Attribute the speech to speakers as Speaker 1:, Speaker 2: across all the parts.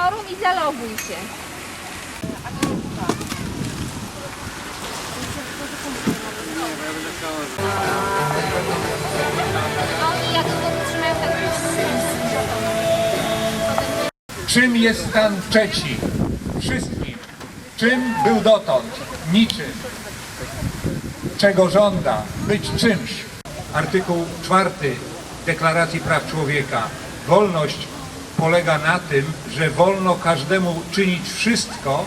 Speaker 1: forum i zaloguj się. Oni jak to tak
Speaker 2: Czym jest stan trzeci? Wszystkim. Czym był dotąd? Niczym. Czego żąda? Być czymś. Artykuł czwarty Deklaracji Praw Człowieka. Wolność polega na tym, że wolno każdemu czynić wszystko,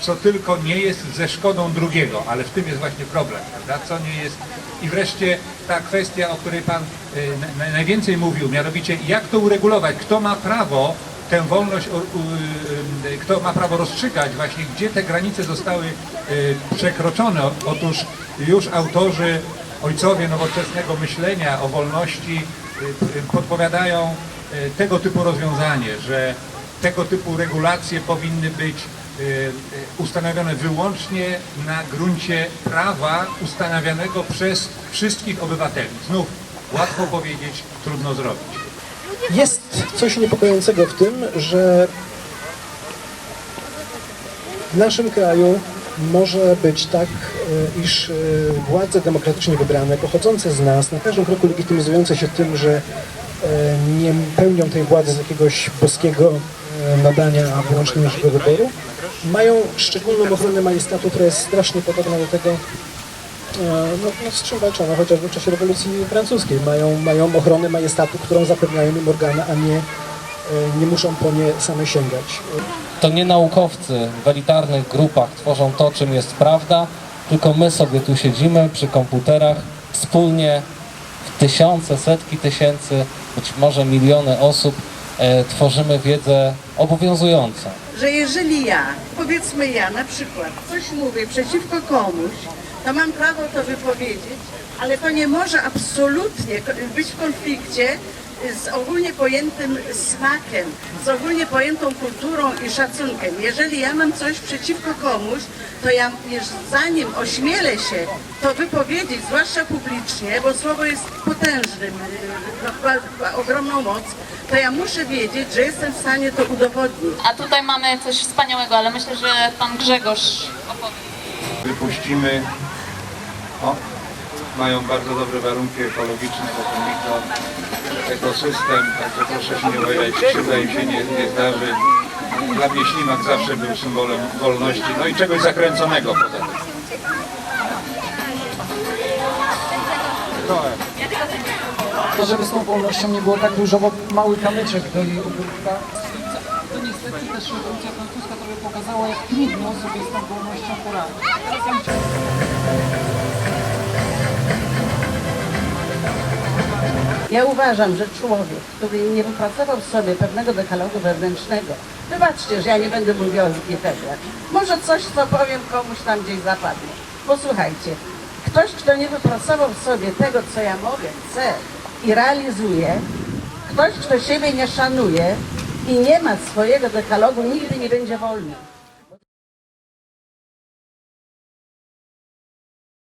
Speaker 2: co tylko nie jest ze szkodą drugiego, ale w tym jest właśnie problem, prawda? Co nie jest. I wreszcie ta kwestia, o której Pan na- najwięcej mówił, mianowicie jak to uregulować, kto ma prawo tę wolność, y, kto ma prawo rozstrzygać właśnie, gdzie te granice zostały y, przekroczone. Otóż już autorzy, ojcowie nowoczesnego myślenia o wolności podpowiadają tego typu rozwiązanie, że tego typu regulacje powinny być y, y, ustanowione wyłącznie na gruncie prawa ustanawianego przez wszystkich obywateli. Znów łatwo powiedzieć, trudno zrobić.
Speaker 3: Jest coś niepokojącego w tym, że w naszym kraju może być tak, e, iż e, władze demokratycznie wybrane, pochodzące z nas, na każdym kroku legitymizujące się tym, że e, nie pełnią tej władzy z jakiegoś boskiego e, nadania, a wyłącznie naszego wyboru, mają szczególną ochronę majestatu, która jest strasznie podobna do tego, e, no, no, z czym walczono chociażby w czasie rewolucji francuskiej. Mają, mają ochronę majestatu, którą zapewniają im organy, a nie, e, nie muszą po nie same sięgać.
Speaker 4: To nie naukowcy w elitarnych grupach tworzą to, czym jest prawda, tylko my sobie tu siedzimy przy komputerach wspólnie w tysiące, setki tysięcy, być może miliony osób e, tworzymy wiedzę obowiązującą.
Speaker 5: że jeżeli ja, powiedzmy ja na przykład, coś mówię przeciwko komuś, to mam prawo to wypowiedzieć, ale to nie może absolutnie być w konflikcie z ogólnie pojętym smakiem, z ogólnie pojętą kulturą i szacunkiem. Jeżeli ja mam coś przeciwko komuś, to ja zanim ośmielę się to wypowiedzieć, zwłaszcza publicznie, bo słowo jest potężnym, ma, ma ogromną moc, to ja muszę wiedzieć, że jestem w stanie to udowodnić.
Speaker 6: A tutaj mamy coś wspaniałego, ale myślę, że pan Grzegorz opowie.
Speaker 2: Wypuścimy, o, mają bardzo dobre warunki ekologiczne, to ekosystem, także proszę się nie obawiać, krzywda im się nie, nie zdarzy. Dla mnie ślimak zawsze był symbolem wolności, no i czegoś zakręconego poza tym.
Speaker 7: To, żeby z tą wolnością nie było tak dużo, bo mały kamyczek do jej ogródka. To niestety też rewolucja francuska trochę pokazała, jak trudno sobie z tą wolnością poradzić.
Speaker 5: Ja uważam, że człowiek, który nie wypracował sobie pewnego dekalogu wewnętrznego, wybaczcie, że ja nie będę mówiła o Wikipediach, może coś, co powiem komuś tam gdzieś zapadnie. Posłuchajcie, ktoś, kto nie wypracował sobie tego, co ja mówię, chcę i realizuje, ktoś, kto siebie nie szanuje i nie ma swojego dekalogu, nigdy nie będzie wolny.